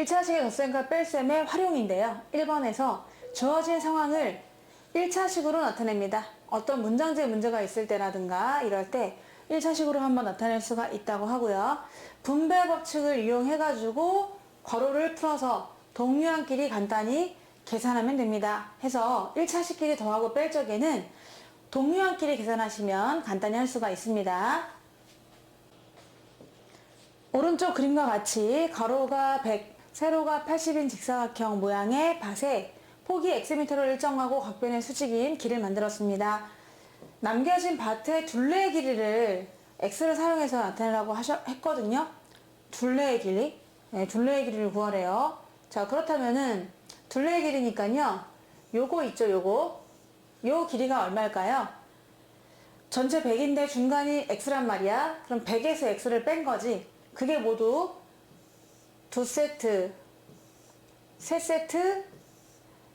1차 식의 덧셈과 뺄셈의 활용인데요. 1번에서 주어진 상황을 1차식으로 나타냅니다. 어떤 문장지에 문제가 있을 때라든가 이럴 때 1차식으로 한번 나타낼 수가 있다고 하고요. 분배 법칙을 이용해가지고 괄호를 풀어서 동류한끼리 간단히 계산하면 됩니다. 해서 1차식끼리 더하고 뺄 적에는 동류한끼리 계산하시면 간단히 할 수가 있습니다. 오른쪽 그림과 같이 가로가 100, 세로가 80인 직사각형 모양의 밭에 폭이 xm로 일정하고 각변의 수직인 길을 만들었습니다. 남겨진 밭의 둘레의 길이를 x를 사용해서 나타내라고 하셨, 했거든요. 둘레의 길이. 네, 둘레의 길이를 구하래요. 자, 그렇다면은 둘레의 길이니까요. 요거 있죠, 요거. 요 길이가 얼마일까요? 전체 100인데 중간이 x란 말이야. 그럼 100에서 x를 뺀 거지. 그게 모두 두 세트, 세 세트,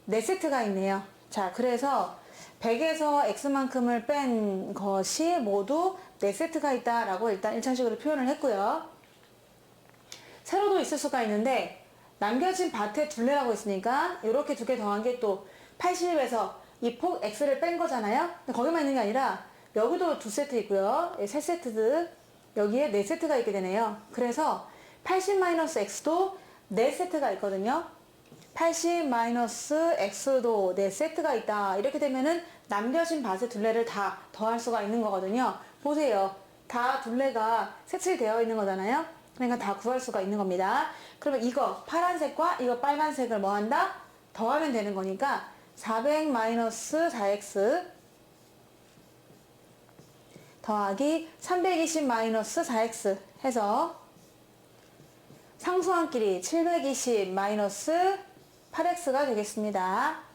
네 세트가 있네요. 자, 그래서 100에서 x만큼을 뺀 것이 모두 네 세트가 있다라고 일단 1차식으로 표현을 했고요. 세로도 있을 수가 있는데 남겨진 밭에 둘레라고 있으니까 이렇게 두 개 더한 게 또 80에서 이 폭 x를 뺀 거잖아요. 거기만 있는 게 아니라 여기도 두 세트 있고요. 예, 세 세트드 여기에 네 세트가 있게 되네요. 그래서 80-x도 네 세트가 있거든요. 80-x도 네 세트가 있다. 이렇게 되면은 남겨진 밭의 둘레를 다 더할 수가 있는 거거든요. 보세요. 다 둘레가 색칠되어 있는 거잖아요. 그러니까 다 구할 수가 있는 겁니다. 그러면 이거 파란색과 이거 빨간색을 뭐 한다? 더하면 되는 거니까 400-4x 더하기 320-4x 해서 상수항끼리 720 8x가 되겠습니다.